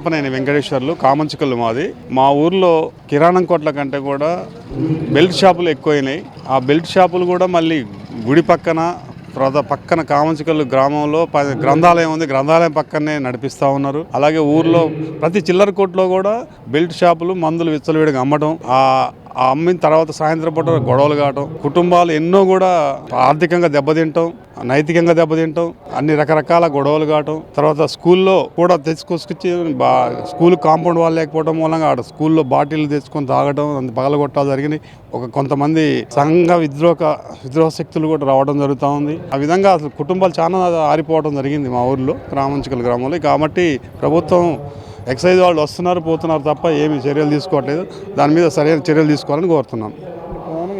తాపనేని వెంకటేశ్వర్లు కామంచికల్లు మాది. మా ఊర్లో కిరాణం కొట్ల కంటే కూడా బెల్ట్ షాపులు ఎక్కువైనాయి. ఆ బెల్ట్ షాపులు కూడా మళ్ళీ గుడి పక్కన తర్వాత పక్కన కామంచికల్లు గ్రామంలో గ్రంథాలయం ఉంది. గ్రంథాలయం పక్కనే నడిపిస్తూ ఉన్నారు. అలాగే ఊర్లో ప్రతి చిల్లర కోట్లో కూడా బెల్ట్ షాపులు మందులు విచ్చలవిడిగా అమ్మడం ఆ ఆ అమ్మిన తర్వాత సాయంత్రం పూట గొడవలు కావటం కుటుంబాలు ఎన్నో కూడా ఆర్థికంగా దెబ్బతింటాం నైతికంగా దెబ్బతింటాం అన్ని రకరకాల గొడవలు కావటం. తర్వాత స్కూల్లో కూడా తెచ్చుకొచ్చి బా స్కూల్ కాంపౌండ్ వాళ్ళు లేకపోవడం మూలంగా ఆడ స్కూల్లో బాటిల్ తెచ్చుకొని తాగడం అంత పగలగొట్టాలు జరిగినాయి. ఒక కొంతమంది సంఘ విద్రోహ విద్రోహ శక్తులు కూడా రావడం జరుగుతూ ఉంది. ఆ విధంగా అసలు కుటుంబాలు చాలా ఆరిపోవడం జరిగింది మా ఊర్లో గ్రామంచికల గ్రామంలో. కాబట్టి ప్రభుత్వం ఎక్సైజ్ వాళ్ళు వస్తున్నారు పోతున్నారు తప్ప ఏమి చర్యలు తీసుకోవట్లేదు. దాని మీద సరైన చర్యలు తీసుకోవాలని కోరుతున్నాను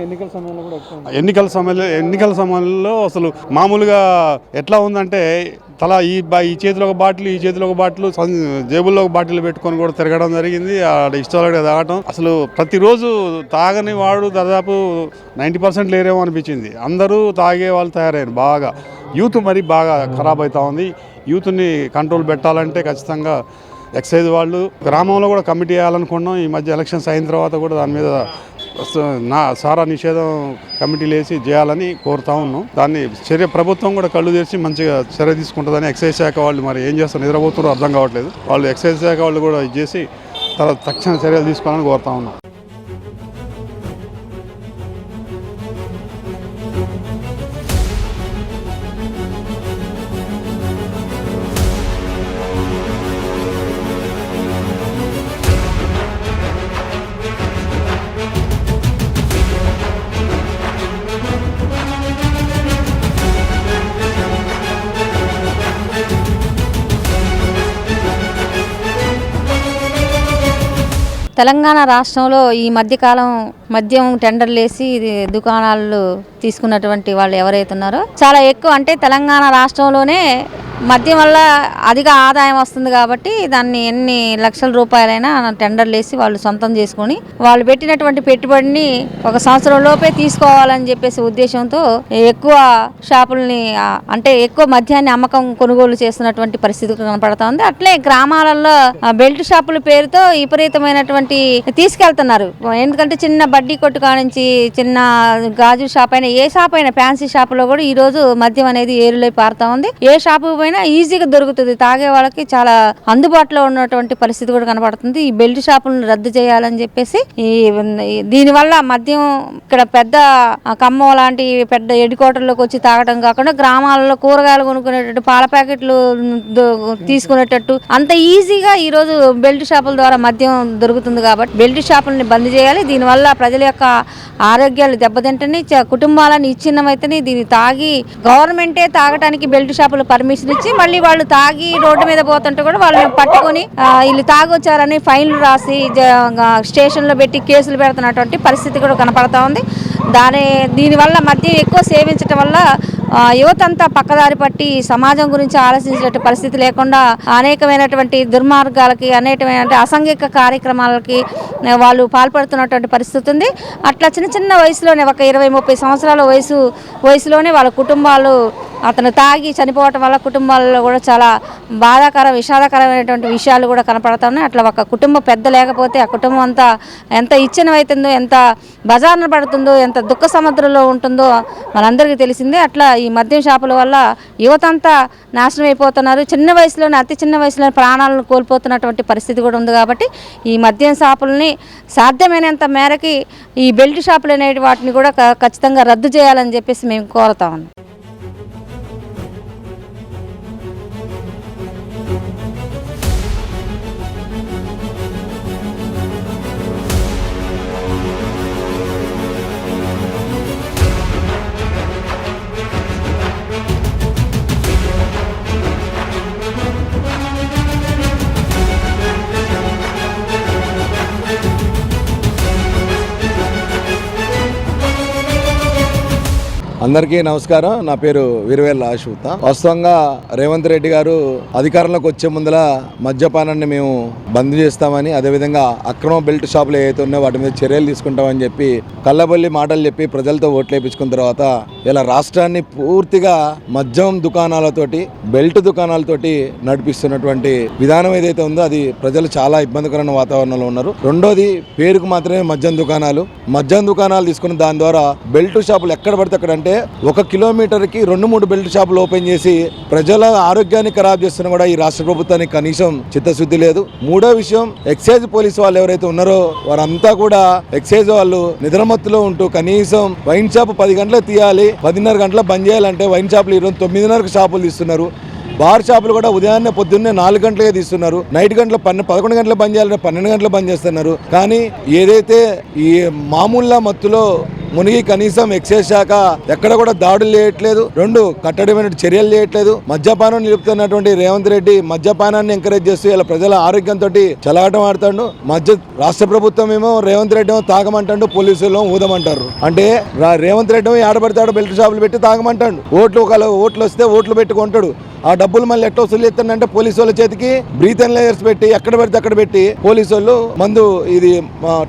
ఎన్నికల సమయంలో. ఎన్నికల సమయంలో ఎన్నికల సమయంలో అసలు మామూలుగా ఎట్లా ఉందంటే తల ఈ బా- ఈ చేతిలో ఒక బాటిల్ ఈ చేతిలో ఒక బాటిల్ జేబుల్లో ఒక బాటిల్ పెట్టుకొని కూడా తిరగడం జరిగింది. ఇష్టాలుగా తాగటం. అసలు ప్రతిరోజు తాగని వాడు దాదాపు నైంటీ పర్సెంట్ లేరేమో అనిపించింది. అందరూ తాగే వాళ్ళు తయారయ్యారు బాగా. యూత్ మరి బాగా ఖరాబ్ అవుతా ఉంది. యూత్ని కంట్రోల్ పెట్టాలంటే ఖచ్చితంగా ఎక్సైజ్ వాళ్ళు గ్రామంలో కూడా కమిటీ వేయాలనుకున్నాం. ఈ మధ్య ఎలక్షన్స్ అయిన తర్వాత కూడా దాని మీద నా సారా నిషేధం కమిటీలు వేసి చేయాలని కోరుతా ఉన్నాం. దాన్ని చర్య ప్రభుత్వం కూడా కళ్ళు తెరిచి మంచిగా చర్య తీసుకుంటుందని ఎక్సైజ్ శాఖ వాళ్ళు మరి ఏం చేస్తారు నిద్రపోతున్నారో అర్థం కావట్లేదు. వాళ్ళు ఎక్సైజ్ శాఖ వాళ్ళు కూడా ఇది చేసి తర్వాత తక్షణ చర్యలు తీసుకోవాలని కోరుతా ఉన్నాం. తెలంగాణ రాష్ట్రంలో ఈ మధ్యకాలం మద్యం టెండర్లు వేసి ఇది దుకాణాలు తీసుకున్నటువంటి వాళ్ళు ఎవరైతే ఉన్నారో చాలా ఎక్కువ అంటే తెలంగాణ రాష్ట్రంలోనే మద్యం వల్ల అధిక ఆదాయం వస్తుంది కాబట్టి దాన్ని ఎన్ని లక్షల రూపాయలైనా టెండర్లు వేసి వాళ్ళు సొంతం చేసుకొని వాళ్ళు పెట్టినటువంటి పెట్టుబడిని ఒక సంవత్సరం లోపే తీసుకోవాలని చెప్పేసి ఉద్దేశంతో ఎక్కువ షాపుల్ని అంటే ఎక్కువ మద్యాన్ని అమ్మకం కొనుగోలు చేస్తున్నటువంటి పరిస్థితి కనపడతా అట్లే గ్రామాలలో బెల్ట్ షాపుల పేరుతో విపరీతమైనటువంటి తీసుకెళ్తున్నారు. ఎందుకంటే చిన్న బడ్డీ కొట్టు కానించి చిన్న గాజు షాప్ అయినా ఏ షాప్ అయినా ఫ్యాన్సీ షాప్లో కూడా ఈ రోజు మద్యం అనేది ఏరులై పారుతా ఉంది. ఏ షాపు పోయినా ఈజీగా దొరుకుతుంది. తాగే వాళ్ళకి చాలా అందుబాటులో ఉన్నటువంటి పరిస్థితి కూడా కనబడుతుంది. ఈ బెల్ట్ షాపులను రద్దు చేయాలని చెప్పేసి ఈ దీనివల్ల మద్యం ఇక్కడ పెద్ద కమ్మ లాంటి పెద్ద ఎడికోటర్లోకి వచ్చి తాగడం కాకుండా గ్రామాలలో కూరగాయలు కొనుక్కునేటట్టు పాల ప్యాకెట్లు తీసుకునేటట్టు అంత ఈజీగా ఈ రోజు బెల్ట్ షాపుల ద్వారా మద్యం దొరుకుతుంది కాబట్టి బెల్ట్ షాపుల్ని బంద్ చేయాలి. దీనివల్ల ప్రజల యొక్క ఆరోగ్యాలు దెబ్బతింటని కుటుంబాలను ఇచ్చిన్నమైతేనే దీన్ని తాగి గవర్నమెంటే తాగటానికి బెల్ట్ షాపులు పర్మిషన్ ఇచ్చి మళ్ళీ వాళ్ళు తాగి రోడ్డు మీద పోతుంటే కూడా వాళ్ళని పట్టుకొని వీళ్ళు తాగొచ్చారని ఫైన్లు రాసి స్టేషన్లో పెట్టి కేసులు పెడుతున్నటువంటి పరిస్థితి కూడా కనపడతా ఉంది. దాని దీనివల్ల మద్యం ఎక్కువ సేవించడం వల్ల యువత అంతా పక్కదారి పట్టి సమాజం గురించి ఆలోచించే పరిస్థితి లేకుండా అనేకమైనటువంటి దుర్మార్గాలకి అనేకమైన అసాంఘిక కార్యక్రమాలకి వాళ్ళు పాల్పడుతున్నటువంటి పరిస్థితి ఉంది అట్లా చిన్న చిన్న వయసులోనే ఒక ఇరవై ముప్పై సంవత్సరాల వయసు వయసులోనే వాళ్ళ కుటుంబాలు అతను తాగి చనిపోవటం వల్ల కుటుంబాల్లో కూడా చాలా బాధాకర విషాదకరమైనటువంటి విషయాలు కూడా కనపడతా ఉన్నాయి అట్లా ఒక కుటుంబ పెద్ద లేకపోతే ఆ కుటుంబం అంతా ఎంత ఇచ్చినవైతుందో ఎంత బజార్న పడుతుందో ఎంత దుఃఖ సముద్రంలో ఉంటుందో మనందరికీ తెలిసిందే. అట్లా ఈ మద్యం షాపుల వల్ల యువత అంతా నాశనం అయిపోతున్నారు. చిన్న వయసులోనే అతి చిన్న వయసులోనే ప్రాణాలను కోల్పోతున్నటువంటి పరిస్థితి కూడా ఉంది కాబట్టి ఈ మద్యం షాపుల్ని సాధ్యమైనంత మేరకి ఈ బెల్ట్ షాపులు అనేటి వాటిని కూడా క- ఖచ్చితంగా రద్దు చేయాలని చెప్పేసి మేము కోరుతా ఉన్నాం. అందరికీ నమస్కారం. నా పేరు వీరవేల ఆశుత వాస్తవంగా రేవంత్ రెడ్డి గారు అధికారంలోకి వచ్చే ముందల మద్యపానాన్ని మేము బంద్ చేస్తామని అదేవిధంగా అక్రమ బెల్ట్ షాపులు ఏవైతే ఉన్నాయో వాటి మీద చర్యలు తీసుకుంటామని చెప్పి కళ్ళబొల్లి మాటలు చెప్పి ప్రజలతో ఓట్లు వేయించుకున్న తర్వాత ఇలా రాష్ట్రాన్ని పూర్తిగా మద్యం దుకాణాలతోటి బెల్ట్ దుకాణాలతోటి నడిపిస్తున్నటువంటి విధానం ఏదైతే ఉందో అది ప్రజలు చాలా ఇబ్బందికరమైన వాతావరణంలో ఉన్నారు. రెండోది పేరుకు మాత్రమే మద్యం దుకాణాలు. మద్యం దుకాణాలు తీసుకుని దాని ద్వారా బెల్ట్ షాపులు ఎక్కడ పడితే అక్కడ అంటే ఒక కిలోమీటర్కి రెండు మూడు బెల్ట్ షాపులు ఓపెన్ చేసి ప్రజల ఆరోగ్యాన్ని ఖరాబ్ చేస్తున్న కూడా ఈ రాష్ట్ర ప్రభుత్వానికి కనీసం చిత్తశుద్ధి లేదు. మూడో విషయం ఎక్సైజ్ పోలీస్ వాళ్ళు ఎవరైతే ఉన్నారో వారంతా కూడా ఎక్సైజ్ వాళ్ళు నిద్రమత్తులో ఉంటూ కనీసం వైన్ షాప్ పది గంటలకు తీయాలి పదిన్నర గంటలకు బంద్ చేయాలంటే వైన్ షాపులు ఈరోజు తొమ్మిదిన్నరకు షాపులు తీస్తున్నారు. బార్ షాపులు కూడా ఉదయాన్నే పొద్దున్నే నాలుగు గంటలకే తీస్తున్నారు. నైట్ గంటల పన్నె పదకొండు గంటల బంద్ చేయాలంటే పన్నెండు గంటలు బంద్ చేస్తున్నారు. కానీ ఏదైతే ఈ మామూలు మత్తులో మునిగి కనీసం ఎక్సైజ్ శాఖ ఎక్కడ కూడా దాడులు చేయట్లేదు. రెండు కట్టడమైన చర్యలు చేయట్లేదు. మద్యపానం నిలుపుతున్నటువంటి రేవంత్ రెడ్డి మద్యపానాన్ని ఎంకరేజ్ చేస్తూ ఇలా ప్రజల ఆరోగ్యంతో చలాటం ఆడుతాడు. మధ్య రాష్ట్ర ప్రభుత్వం ఏమో రేవంత్ రెడ్డి ఏమో తాగమంటాడు పోలీసులు ఊదమంటారు. అంటే రా- రేవంత్ రెడ్డి ఏమో ఆడబడతాడు బెల్ట్ షాపులు పెట్టి తాగమంటాడు. ఓట్లు ఒక ఓట్లు వస్తే ఓట్లు పెట్టుకుంటాడు ఆ డబ్బులు మళ్ళీ ఎట్లా వసూలు చేస్తానంటే పోలీసు వాళ్ళ చేతికి బ్రీత్ లేయర్స్ పెట్టి ఎక్కడ పెడితే అక్కడ పెట్టి పోలీసు వాళ్ళు మందు ఇది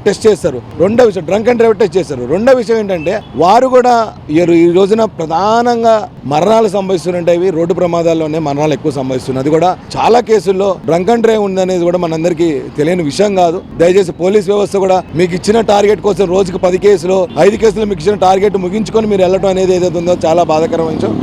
టెస్ట్ చేస్తారు. రెండో విషయం డ్రంక్ అండ్ డ్రైవ్ టెస్ట్ చేస్తారు. రెండో విషయం ఏంటంటే వారు కూడా ఈ రోజున ప్రధానంగా మరణాలు సంభవిస్తుంటాయి రోడ్డు ప్రమాదాల్లోనే మరణాలు ఎక్కువ సంభవిస్తున్నాయి అది కూడా చాలా కేసుల్లో డ్రంక్ అండ్ డ్రైవ్ ఉందనేది కూడా మనందరికీ తెలియని విషయం కాదు. దయచేసి పోలీస్ వ్యవస్థ కూడా మీకు ఇచ్చిన టార్గెట్ కోసం రోజుకి పది కేసులు ఐదు కేసులు మీకు ఇచ్చిన టార్గెట్ ముగించుకొని మీరు వెళ్ళటం అనేది ఏదైతే ఉందో చాలా బాధాకరమైన విషయం.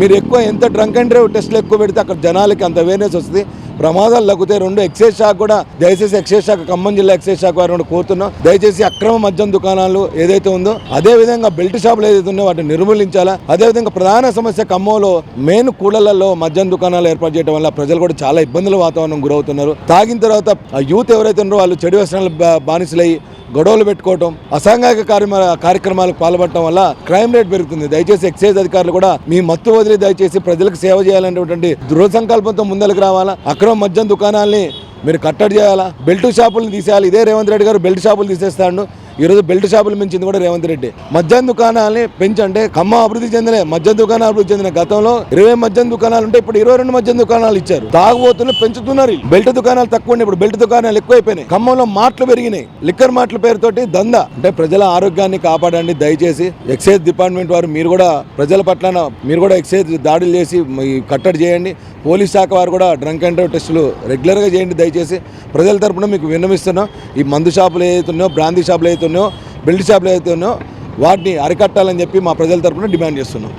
మీరు ఎక్కువ ఎంత డ్రంక్ అండ్ డ్రైవ్ టెస్ట్లు ఎక్కువ పెడితే అక్కడ జనాలకి అంత అవేర్నెస్ వస్తుంది. ప్రమాదాలు తగ్గుతాయి. రెండు ఎక్సైజ్ శాఖ కూడా దయచేసి ఎక్సైజ్ శాఖ ఖమ్మం జిల్లా ఎక్సైజ్ శాఖ వారు కూడా కోరుతున్నాం. దయచేసి అక్రమ మద్యం దుకాణాలు ఏదైతే ఉందో అదే విధంగా బెల్ట్ షాపులు ఏదైతే ఉన్నాయో వాటిని నిర్మూలించాలా? అదే విధంగా ప్రధాన సమస్య ఖమ్మంలో మెయిన్ కూడలలో మద్యం దుకాణాలు ఏర్పాటు చేయడం వల్ల ప్రజలు కూడా చాలా ఇబ్బందుల వాతావరణం గురవుతున్నారు. తాగిన తర్వాత ఆ యూత్ ఎవరైతే ఉన్నారో వాళ్ళు చెడు వ్యసనాలు బా- బానిసలయ్యి గొడవలు పెట్టుకోవటం అసాంఘిక కార్యమ కార్యక్రమాలకు పాల్పడటం వల్ల క్రైమ్ రేట్ పెరుగుతుంది. దయచేసి ఎక్సైజ్ అధికారులు కూడా మీ మత్తు వదిలి దయచేసి ప్రజలకు సేవ చేయాలనేటువంటి దృఢ సంకల్పంతో ముందరకు రావాలా? అక్రమ మద్యం దుకాణాలని మీరు కట్టడి చేయాలా? బెల్ట్ షాపులను తీసేయాలి. ఇదే రేవంత్ రెడ్డి గారు బెల్ట్ షాపులు తీసేస్తాడు. ఈరోజు బెల్ట్ షాపులు మించింది కూడా రేవంత్ రెడ్డి. మద్యం దుకాణాలని పెంచంటే ఖమ్మం అభివృద్ధి చెందలే మద్యం దుకాణాలు అభివృద్ధి చెందిన గతంలో ఇరవై మద్యం దుకాణాలు ఉంటే ఇప్పుడు ఇరవై రెండు మద్యం దుకాణాలు ఇచ్చారు. తాగుబోతులు పెంచుతున్నారు బెల్ట్ దుకాణాలు తక్కువ ఉండే ఇప్పుడు బెల్ట్ దుకాణాలు ఎక్కువైపోయినాయి. ఖమ్మంలో మాటలు పెరిగినాయి. లిక్కర్ మాటల పేరుతోటి దందా. అంటే ప్రజల ఆరోగ్యాన్ని కాపాడండి దయచేసి. ఎక్సైజ్ డిపార్ట్మెంట్ వారు మీరు కూడా ప్రజల పట్ల మీరు కూడా ఎక్సైజ్ దాడులు చేసి కట్టడి చేయండి. పోలీస్ శాఖ వారు కూడా డ్రంక్ అండ్ డ్రైవ్ టెస్టులు రెగ్యులర్గా చేయండి దయచేసి. ప్రజల తరపున మీకు విన్నమిస్తున్నాం ఈ మందు షాపులు ఏదైతున్నాయో బ్రాందీ షాపులు ఏదైతే అయితేనో బెల్ట్ షాపులు అయితేనో వాటిని అరికట్టాలని చెప్పి మా ప్రజల తరపున డిమాండ్ చేస్తున్నాం.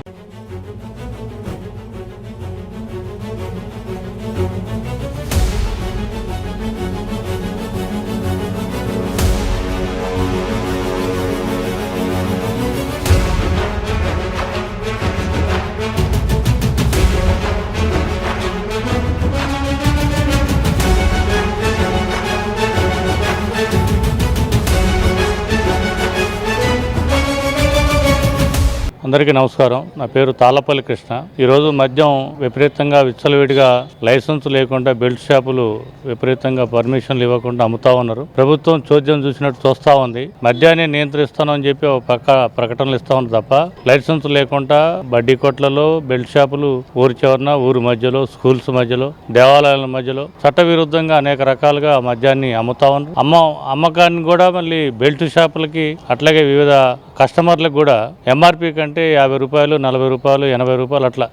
అందరికీ నమస్కారం. నా పేరు తాళ్ళపల్లి కృష్ణ. ఈరోజు మద్యం విపరీతంగా విచ్చలవిడిగా లైసెన్స్ లేకుండా బెల్ట్ షాపులు విపరీతంగా పర్మిషన్లు ఇవ్వకుండా అమ్ముతా ఉన్నారు. ప్రభుత్వం చోద్యం చూసినట్టు చూస్తా ఉంది. మద్యాన్ని నియంత్రిస్తానని చెప్పి ఒక పక్క ప్రకటనలు ఇస్తా ఉంది తప్ప లైసెన్స్ లేకుండా బడ్డీ కొట్లలో బెల్ట్ షాపులు ఊరి చివరన ఊరి మధ్యలో స్కూల్స్ మధ్యలో దేవాలయాల మధ్యలో చట్టవిరుద్ధంగా అనేక రకాలుగా మద్యాన్ని అమ్ముతా ఉన్నారు. అమ్మ అమ్మకాన్ని కూడా మళ్ళీ బెల్ట్ షాపులకి అట్లాగే వివిధ కస్టమర్లకు కూడా ఎంఆర్పి కంటే యాభై రూపాయలు నలభై రూపాయలు ఎనభై రూపాయలు అట్లా.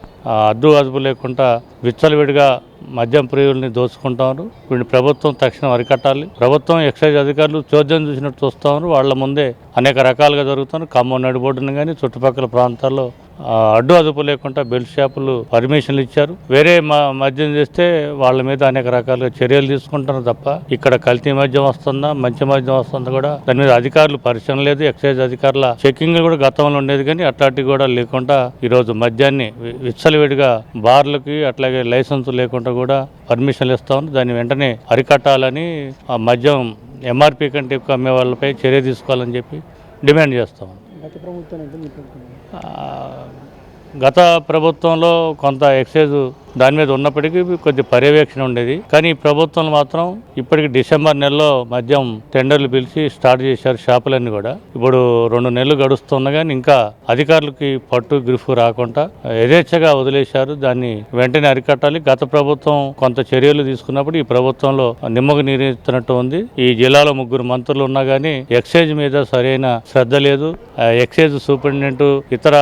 అద్దు అదుపు లేకుండా విచ్చలవిడిగా మద్యం ప్రియుల్ని దోచుకుంటారు. వీడిని ప్రభుత్వం తక్షణం అరికట్టాలి. ప్రభుత్వం ఎక్సైజ్ అధికారులు చోద్యం చూసినట్టు చూస్తామన్నారు వాళ్ళ ముందే అనేక రకాలుగా జరుగుతున్నారు. ఖమ్మం నడిబొడ్డును కానీ చుట్టుపక్కల ప్రాంతాల్లో అడ్డు అదుపు లేకుండా బెల్ట్ షాపులు పర్మిషన్లు ఇచ్చారు. వేరే మద్యం చేస్తే వాళ్ళ మీద అనేక రకాలుగా చర్యలు తీసుకుంటున్నారు తప్ప ఇక్కడ కల్తీ మద్యం వస్తుందా మంచి మద్యం వస్తుందా కూడా దాని మీద అధికారులు పరిశీలన లేదు. ఎక్సైజ్ అధికారుల చెకింగ్ కూడా గతంలో ఉండేది కానీ అట్లాంటివి కూడా లేకుండా ఈరోజు మద్యాన్ని విచ్చలవిడిగా బార్లకి అట్లాగే లైసెన్స్ లేకుండా కూడా పర్మిషన్లు ఇస్తామని దాన్ని వెంటనే అరికట్టాలని ఆ మద్యం ఎంఆర్పీ కంటే ఎక్కువ అమ్మే వాళ్ళపై చర్య తీసుకోవాలని చెప్పి డిమాండ్ చేస్తాం గత ప్రభుత్వం అంటే గత ప్రభుత్వంలో కొంత ఎక్సైజ్ దాని మీద ఉన్నప్పటికీ కొద్ది పర్యవేక్షణ ఉండేది. కానీ ఈ ప్రభుత్వం మాత్రం ఇప్పటికి డిసెంబర్ నెలలో మద్యం టెండర్లు పిలిచి స్టార్ట్ చేశారు షాపులన్నీ కూడా. ఇప్పుడు రెండు నెలలు గడుస్తున్నా కానీ ఇంకా అధికారులకి పట్టు గ్రిఫ్ రాకుండా యథేచ్ఛగా వదిలేశారు. దాన్ని వెంటనే అరికట్టాలి. గత ప్రభుత్వం కొంత చర్యలు తీసుకున్నప్పుడు ఈ ప్రభుత్వంలో నిమ్మకు నీరెత్తినట్టు ఉంది. ఈ జిల్లాలో ముగ్గురు మంత్రులు ఉన్నా కానీ ఎక్సైజ్ మీద సరైన శ్రద్ధ లేదు. ఆ ఎక్సైజ్ సూపరింటెండెంట్ ఇతర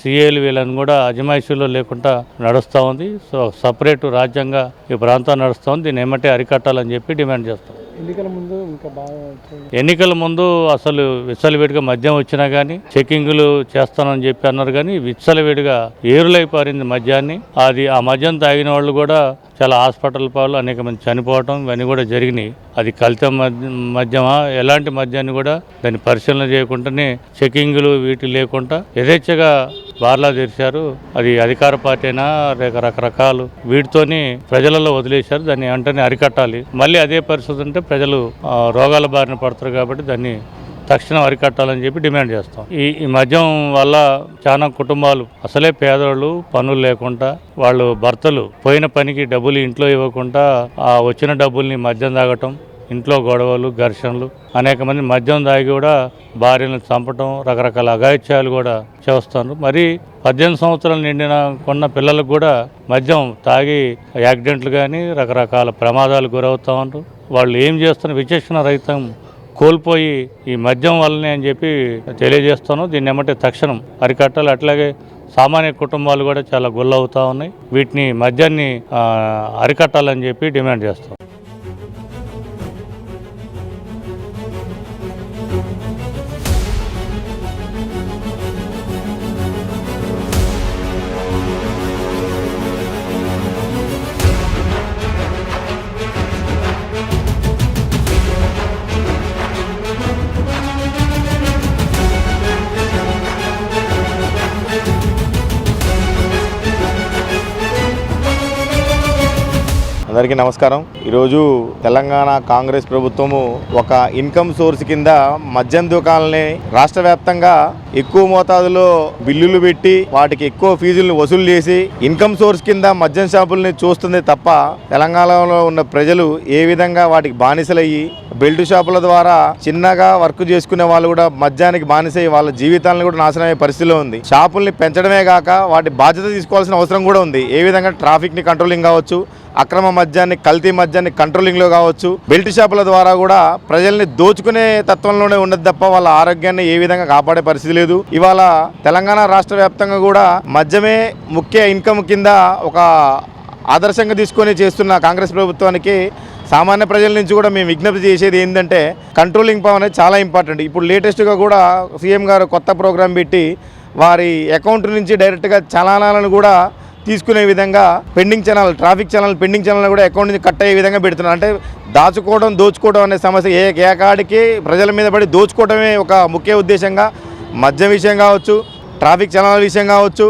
సిఏలు వీళ్ళని కూడా అజమాయిషీలో లేకుండా నడుస్తూ ఉంది. సో సపరేట్ రాజ్యంగా ఈ ప్రాంతం నడుస్తూ ఉంది దీన్ని ఏమంటే అరికట్టాలని చెప్పి డిమాండ్ చేస్తాం. ఎన్నికల ముందు ఇంకా బాగా. ఎన్నికల ముందు అసలు విచ్చలవిడిగా మద్యం వచ్చినా కానీ చెకింగులు చేస్తానని చెప్పి అన్నారు కానీ విచ్చలవిడిగా ఏరులై పారింది మద్యాన్ని. అది ఆ మద్యం తాగిన వాళ్ళు కూడా చాలా హాస్పిటల్ పాలు అనేక మంది చనిపోవటం ఇవన్నీ కూడా జరిగినాయి. అది కల్తీ మద్య- మద్యమా? ఎలాంటి మద్యాన్ని కూడా దాన్ని పరిశీలన చేయకుండానే చెకింగులు వీటి లేకుండా యథేచ్ఛగా బార్లా తెరిచారు. అది అధికార పార్టీ అయినా లేక రకరకాలు. వీటితోని ప్రజలలో వదిలేశారు. దాన్ని వెంటనే అరికట్టాలి. మళ్ళీ అదే పరిస్థితి ఉంటే ప్రజలు రోగాల బారిన పడతారు కాబట్టి దాన్ని తక్షణం అరికట్టాలని చెప్పి డిమాండ్ చేస్తాం. ఈ ఈ మద్యం వల్ల చాలా కుటుంబాలు అసలే పేదవాళ్ళు పనులు లేకుండా వాళ్ళు భర్తలు పోయిన పనికి డబ్బులు ఇంట్లో ఇవ్వకుండా ఆ వచ్చిన డబ్బుల్ని మద్యం తాగటం ఇంట్లో గొడవలు ఘర్షణలు అనేక మంది మద్యం తాగి కూడా భార్యను చంపటం రకరకాల అఘాయిత్యాలు కూడా చేస్తారు మరి పద్దెనిమిది సంవత్సరాలు నిండిన కొన్న పిల్లలకు కూడా మద్యం తాగి యాక్సిడెంట్లు కానీ రకరకాల ప్రమాదాలు గురవుతూ ఉంటారు వాళ్ళు ఏం చేస్తున్న విచక్షణ రహితం కోల్పోయి ఈ మద్యం వల్లనే అని చెప్పి తెలియజేస్తాను. దీన్ని ఏమంటే తక్షణం అరికట్టాలి. అట్లాగే సామాన్య కుటుంబాలు కూడా చాలా గుల్లవుతా ఉన్నాయి. వీటిని మద్యాన్ని అరికట్టాలని చెప్పి డిమాండ్ చేస్తాం. అందరికీ నమస్కారం. ఈరోజు తెలంగాణ కాంగ్రెస్ ప్రభుత్వము ఒక ఇన్కమ్ సోర్స్ కింద మద్యం దుకాణాలని రాష్ట్ర వ్యాప్తంగా ఎక్కువ మోతాదులో బిల్లులు పెట్టి వాటికి ఎక్కువ ఫీజులను వసూలు చేసి ఇన్కమ్ సోర్స్ కింద మద్యం షాపుల్ని చూస్తుంది తప్ప తెలంగాణలో ఉన్న ప్రజలు ఏ విధంగా వాటికి బానిసలయ్యి బెల్ట్ షాపుల ద్వారా చిన్నగా వర్క్ చేసుకునే వాళ్ళు కూడా మద్యానికి బానిసై వాళ్ళ జీవితాలను కూడా నాశనం అయ్యే పరిస్థితిలో ఉంది. షాపుల్ని పెంచడమే కాక వాటి బాధ్యత తీసుకోవాల్సిన అవసరం కూడా ఉంది. ఏ విధంగా ట్రాఫిక్ని కంట్రోలింగ్ కావచ్చు అక్రమ మద్యాన్ని కల్తీ మద్యాన్ని కంట్రోలింగ్లో కావచ్చు బెల్ట్ షాపుల ద్వారా కూడా ప్రజల్ని దోచుకునే తత్వంలోనే ఉన్నది తప్ప వాళ్ళ ఆరోగ్యాన్ని ఏ విధంగా కాపాడే పరిస్థితి లేదు. ఇవాళ తెలంగాణ రాష్ట్ర వ్యాప్తంగా కూడా మద్యమే ముఖ్య ఇన్కమ్ కింద ఒక ఆదర్శంగా తీసుకొని చేస్తున్న కాంగ్రెస్ ప్రభుత్వానికి సామాన్య ప్రజల నుంచి కూడా మేము విజ్ఞప్తి చేసేది ఏంటంటే కంట్రోలింగ్ పవర్ అనేది చాలా ఇంపార్టెంట్ ఇప్పుడు లేటెస్ట్గా కూడా సీఎం గారు కొత్త ప్రోగ్రాం పెట్టి వారి అకౌంట్ నుంచి డైరెక్ట్గా చలానాలను కూడా తీసుకునే విధంగా pending channel traffic channel pending channel కూడా అకౌంట్ నుంచి కట్ అయ్యే విధంగా పెడుతున్నారు. అంటే దాచుకోవడం దోచుకోవడం అనే సమస్య ఏ ఏకాడికి ప్రజల మీద పడి దోచుకోవడమే ఒక ముఖ్య ఉద్దేశంగా. మద్యం విషయం కావచ్చు ట్రాఫిక్ ఛానల్ విషయం కావచ్చు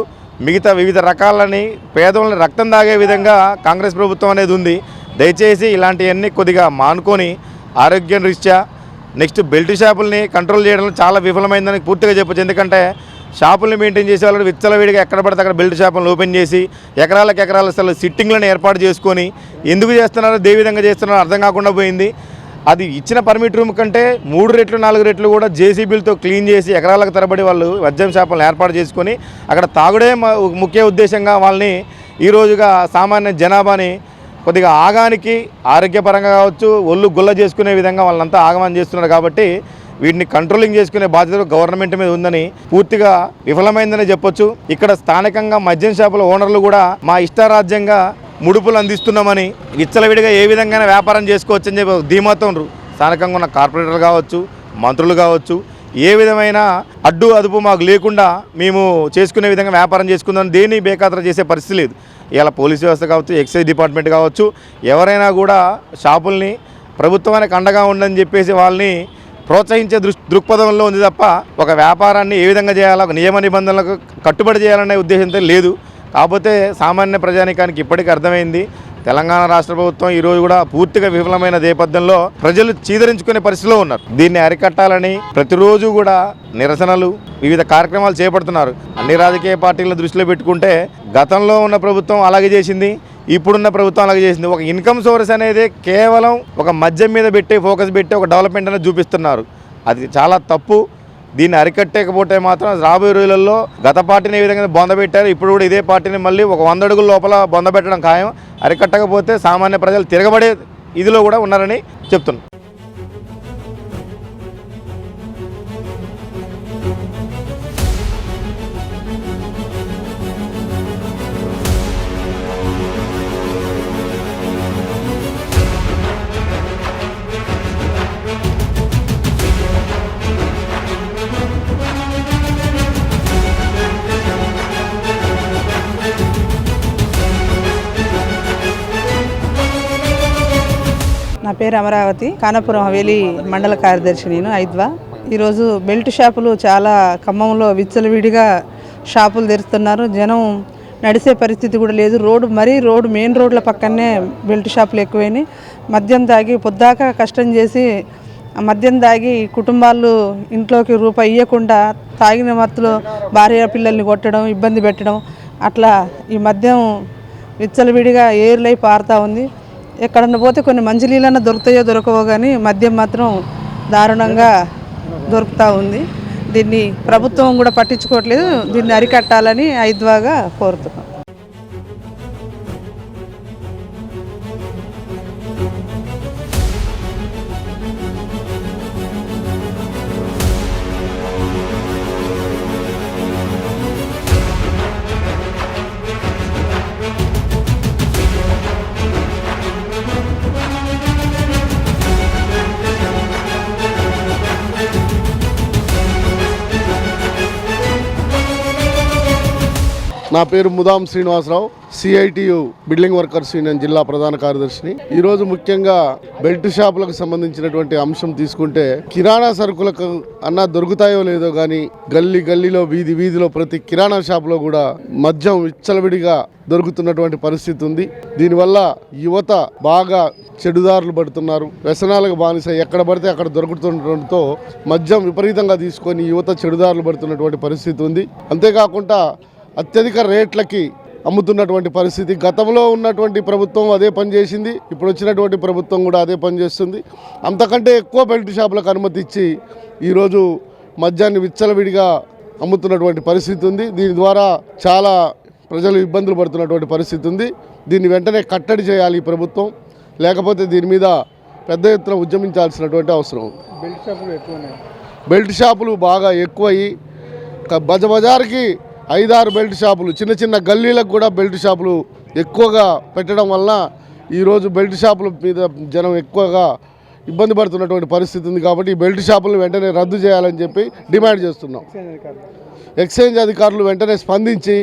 మిగతా వివిధ రకాలని పేదవాళ్ళని రక్తం తాగే విధంగా కాంగ్రెస్ ప్రభుత్వం అనేది ఉంది. దయచేసి ఇలాంటివన్నీ కొద్దిగా మానుకొని ఆరోగ్యం రీత్యా నెక్స్ట్ బెల్ట్ షాపుల్ని కంట్రోల్ చేయడంలో చాలా విఫలమైందని పూర్తిగా చెప్పొచ్చు. ఎందుకంటే షాపుల్ని మెయింటైన్ చేసే వాళ్ళు విచ్చలవిడిగా ఎక్కడ పడితే అక్కడ బెల్ట్ షాపులను ఓపెన్ చేసి ఎకరాలకు ఎకరాల అసలు సిట్టింగ్లను ఏర్పాటు చేసుకొని ఎందుకు చేస్తున్నారో ఏ విధంగా చేస్తున్నారో అర్థం కాకుండా పోయింది. అది ఇచ్చిన పర్మిట్ రూమ్ కంటే మూడు రెట్లు నాలుగు రెట్లు కూడా జేసీబీలతో క్లీన్ చేసి ఎకరాలకు తరబడి వాళ్ళు వజ్రం షాపులను ఏర్పాటు చేసుకొని అక్కడ తాగుడే ముఖ్య ఉద్దేశంగా వాళ్ళని ఈ రోజుగా సామాన్య జనాభాని కొద్దిగా ఆగానికి ఆరోగ్యపరంగా కావచ్చు ఒళ్ళు గుల్ల చేసుకునే విధంగా వాళ్ళంతా ఆగమనం చేస్తున్నారు కాబట్టి వీటిని కంట్రోలింగ్ చేసుకునే బాధ్యత గవర్నమెంట్ మీద ఉందని పూర్తిగా విఫలమైందని చెప్పొచ్చు. ఇక్కడ స్థానికంగా మద్యం షాపుల ఓనర్లు కూడా మా ఇష్టారాజ్యంగా ముడుపులు అందిస్తున్నామని విచ్చలవిడిగా ఏ విధంగా వ్యాపారం చేసుకోవచ్చని చెప్పి ధీమాతో స్థానికంగా ఉన్న కార్పొరేటర్లు కావచ్చు మంత్రులు కావచ్చు ఏ విధమైన అడ్డు అదుపు మాకు లేకుండా మేము చేసుకునే విధంగా వ్యాపారం చేసుకుందాం దేని బేఖాతర చేసే పరిస్థితి లేదు. ఇలా పోలీస్ వ్యవస్థ కావచ్చు ఎక్సైజ్ డిపార్ట్మెంట్ కావచ్చు ఎవరైనా కూడా షాపుల్ని ప్రభుత్వానికి అండగా ఉండని చెప్పేసి వాళ్ళని ప్రోత్సహించే దృష్ దృక్పథంలో ఉంది తప్ప ఒక వ్యాపారాన్ని ఏ విధంగా చేయాలో ఒక నియమ నిబంధనలకు కట్టుబడి చేయాలనే ఉద్దేశంతో లేదు. కాకపోతే సామాన్య ప్రజానికానికి ఇప్పటికీ అర్థమైంది తెలంగాణ రాష్ట్ర ప్రభుత్వం ఈరోజు కూడా పూర్తిగా విఫలమైన నేపథ్యంలో ప్రజలు చీదరించుకునే పరిస్థితిలో ఉన్నారు. దీన్ని అరికట్టాలని ప్రతిరోజు కూడా నిరసనలు వివిధ కార్యక్రమాలు చేపడుతున్నారు. అన్ని రాజకీయ పార్టీలను దృష్టిలో పెట్టుకుంటే గతంలో ఉన్న ప్రభుత్వం అలాగే చేసింది ఇప్పుడున్న ప్రభుత్వం అలాగే చేసింది. ఒక ఇన్కమ్ సోర్స్ అనేది కేవలం ఒక మద్యం మీద పెట్టి ఫోకస్ పెట్టి ఒక డెవలప్మెంట్ అనేది చూపిస్తున్నారు. అది చాలా తప్పు. దీన్ని అరికట్టకపోతే మాత్రం రాబోయే రోజులలో గత పార్టీని ఏ విధంగా బొందబెట్టారు ఇప్పుడు కూడా ఇదే పార్టీని మళ్ళీ ఒక వంద అడుగుల లోపల బొందబెట్టడం ఖాయం. అరికట్టకపోతే సామాన్య ప్రజలు తిరగబడే ఇదిలో కూడా ఉన్నారని చెప్తున్నాను పేరు అమరావతి కానపురం హవేలి మండల కార్యదర్శి నేను ఐద్వా. ఈరోజు బెల్ట్ షాపులు చాలా ఖమ్మంలో విచ్చలవిడిగా షాపులు తెరుస్తున్నారు. జనం నడిసే పరిస్థితి కూడా లేదు. రోడ్డు మరీ రోడ్డు మెయిన్ రోడ్ల పక్కనే బెల్ట్ షాపులు ఎక్కువైనాయి. మద్యం తాగి పొద్దాక కష్టం చేసి మద్యం తాగి కుటుంబాలు ఇంట్లోకి రూపాయి ఇవ్వకుండా తాగిన మత్తులో భార్య పిల్లల్ని కొట్టడం ఇబ్బంది పెట్టడం అట్లా ఈ మద్యం విచ్చలవిడిగా ఏర్లై పారుతూ ఉంది. ఎక్కడన్నా పోతే కొన్ని మంచి నీళ్ళన్నా దొరుకుతాయో దొరకవో కానీ మద్యం మాత్రం దారుణంగా దొరుకుతూ ఉంది. దీన్ని ప్రభుత్వం కూడా పట్టించుకోవట్లేదు. దీన్ని అరికట్టాలని ఐద్వాగా కోరుతున్నాం. నా పేరు Mudam Srinivasarao CITU building workers union జిల్లా ప్రధాన కార్యదర్శిని. ఈరోజు ముఖ్యంగా బెల్ట్ షాపులకు సంబంధించినటువంటి అంశం తీసుకుంటే కిరాణా సరుకులకు అన్నా దొరుకుతాయో లేదో కానీ గల్లీ గల్లీలో వీధి వీధిలో ప్రతి కిరాణా షాపులో కూడా మద్యం విచ్చలవిడిగా దొరుకుతున్నటువంటి పరిస్థితి ఉంది. దీనివల్ల యువత బాగా చెడుదారులు పడుతున్నారు. వ్యసనాలకు బానిస ఎక్కడ పడితే అక్కడ దొరుకుతుండటంతో మద్యం విపరీతంగా తీసుకొని యువత చెడుదారులు పడుతున్నటువంటి పరిస్థితి ఉంది. అంతేకాకుండా అత్యధిక రేట్లకి అమ్ముతున్నటువంటి పరిస్థితి. గతంలో ఉన్నటువంటి ప్రభుత్వం అదే పని చేసింది. ఇప్పుడు వచ్చినటువంటి ప్రభుత్వం కూడా అదే పని చేస్తుంది. అంతకంటే ఎక్కువ బెల్ట్ షాపులకు అనుమతి ఇచ్చి ఈరోజు మద్యాన్ని విచ్చలవిడిగా అమ్ముతున్నటువంటి పరిస్థితి ఉంది. దీని ద్వారా చాలా ప్రజలు ఇబ్బందులు పడుతున్నటువంటి పరిస్థితి ఉంది. దీన్ని వెంటనే కట్టడి చేయాలి ఈ ప్రభుత్వం. లేకపోతే దీని మీద పెద్ద ఎత్తున ఉద్యమించాల్సినటువంటి అవసరం ఉంది. బెల్ట్ షాపులు ఎక్కువ బెల్ట్ షాపులు బాగా ఎక్కువయ్యి. క- బజ బజార్కి ఐదారు బెల్ట్ షాపులు చిన్న చిన్న గల్లీలకు కూడా బెల్ట్ షాపులు ఎక్కువగా పెట్టడం వలన ఈరోజు బెల్ట్ షాపుల మీద జనం ఎక్కువగా ఇబ్బంది పడుతున్నటువంటి పరిస్థితి ఉంది కాబట్టి ఈ బెల్ట్ షాపులను వెంటనే రద్దు చేయాలని చెప్పి డిమాండ్ చేస్తున్నాం. ఎక్స్చేంజ్ అధికారులు వెంటనే స్పందించి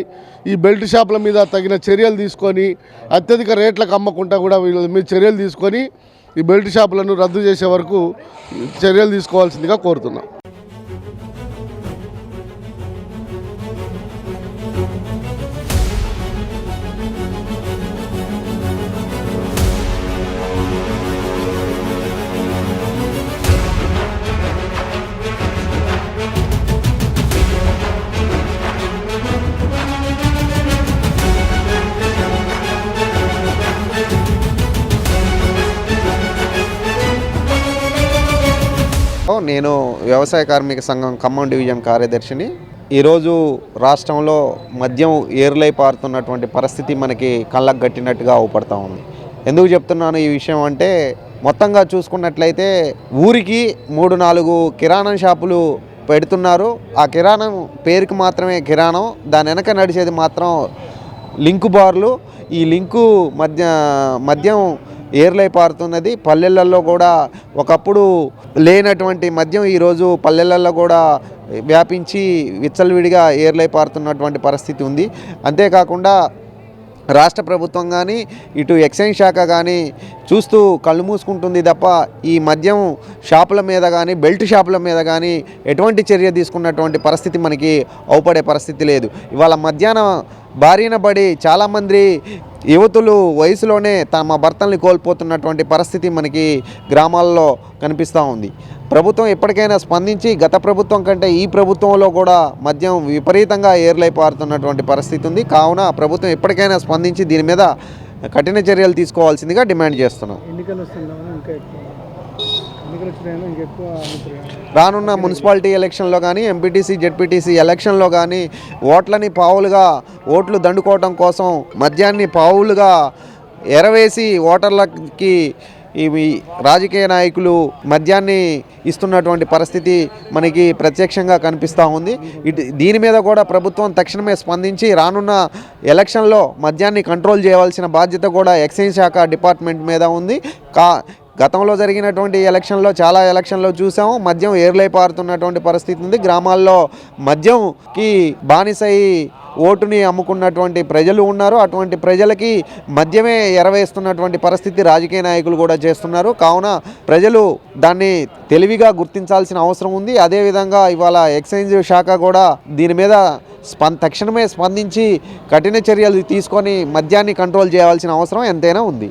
ఈ బెల్ట్ షాపుల మీద తగిన చర్యలు తీసుకొని అత్యధిక రేట్లకు అమ్మకుండా కూడా వీళ్ళ మీద చర్యలు తీసుకొని ఈ బెల్ట్ షాపులను రద్దు చేసే వరకు చర్యలు తీసుకోవాల్సిందిగా కోరుతున్నాం. వ్యవసాయ కార్మిక సంఘం ఖమ్మం డివిజన్ కార్యదర్శిని. ఈరోజు రాష్ట్రంలో మద్యం ఏరులై పారుతున్నటువంటి పరిస్థితి మనకి కళ్ళకు గట్టినట్టుగా అవుపడతా ఉంది. ఎందుకు చెప్తున్నాను ఈ విషయం అంటే మొత్తంగా చూసుకున్నట్లయితే ఊరికి మూడు నాలుగు కిరాణం షాపులు పెడుతున్నారు. ఆ కిరాణం పేరుకి మాత్రమే కిరాణం దాని వెనక నడిచేది మాత్రం లింకు బార్లు. ఈ లింకు మధ్య మద్యం ఏర్లై పారుతున్నది. పల్లెలలో కూడా ఒకప్పుడు లేనటువంటి మద్యం ఈరోజు పల్లెలలో కూడా వ్యాపించి విచ్చలవిడిగా ఏర్లై పారుతున్నటువంటి పరిస్థితి ఉంది. అంతేకాకుండా రాష్ట్ర ప్రభుత్వం కానీ ఇటు ఎక్సైజ్ శాఖ కానీ చూస్తూ కళ్ళు మూసుకుంటుంది తప్ప ఈ మద్యం షాపుల మీద కానీ బెల్ట్ షాపుల మీద కానీ ఎటువంటి చర్య తీసుకున్నటువంటి పరిస్థితి మనకి అవుపడే పరిస్థితి లేదు. ఇవాళ మధ్యాహ్నం బారిన పడి చాలామంది యువతులు వయసులోనే తమ భర్తల్ని కోల్పోతున్నటువంటి పరిస్థితి మనకి గ్రామాల్లో కనిపిస్తూ ఉంది. ప్రభుత్వం ఎప్పటికైనా స్పందించి గత ప్రభుత్వం కంటే ఈ ప్రభుత్వంలో కూడా మద్యం విపరీతంగా ఏర్లైపారుతున్నటువంటి పరిస్థితి ఉంది. కావున ప్రభుత్వం ఎప్పటికైనా స్పందించి దీని మీద కఠిన చర్యలు తీసుకోవాల్సిందిగా డిమాండ్ చేస్తున్నాం ఎన్నికలు వస్తున్నాము ఇంకా ఎక్కువ ఎన్నికలు వచ్చినాయని ఇంకెక్కువ అమ్ముతున్నారు రానున్న మున్సిపాలిటీ ఎలక్షన్లో కానీ ఎంపీటీసీ జెడ్పీటీసీ ఎలక్షన్లో కానీ ఓట్లని పావులుగా ఓట్లు దండుకోవటం కోసం మద్యాన్ని పావులుగా ఎరవేసి ఓటర్లకి ఇవి రాజకీయ నాయకులు మద్యాన్ని ఇస్తున్నటువంటి పరిస్థితి మనకి ప్రత్యక్షంగా కనిపిస్తూ ఉంది. ఇటు దీని మీద కూడా ప్రభుత్వం తక్షణమే స్పందించి రానున్న ఎలక్షన్లో మద్యాన్ని కంట్రోల్ చేయవలసిన బాధ్యత కూడా ఎక్సైజ్ శాఖ డిపార్ట్మెంట్ మీద ఉంది. కా గతంలో జరిగినటువంటి ఎలక్షన్లో చాలా ఎలక్షన్లో చూసాము. మద్యం ఏర్లై పారుతున్నటువంటి పరిస్థితి ఉంది. గ్రామాల్లో మద్యంకి బానిసై ఓటుని అమ్ముకున్నటువంటి ప్రజలు ఉన్నారు. అటువంటి ప్రజలకి మద్యమే ఎరవేస్తున్నటువంటి పరిస్థితి రాజకీయ నాయకులు కూడా చేస్తున్నారు. కావున ప్రజలు దాన్ని తెలివిగా గుర్తించాల్సిన అవసరం ఉంది. అదేవిధంగా ఇవాళ ఎక్సైజ్ శాఖ కూడా దీని మీద స్పం తక్షణమే స్పందించి కఠిన చర్యలు తీసుకొని మద్యాన్ని కంట్రోల్ చేయాల్సిన అవసరం ఎంతైనా ఉంది.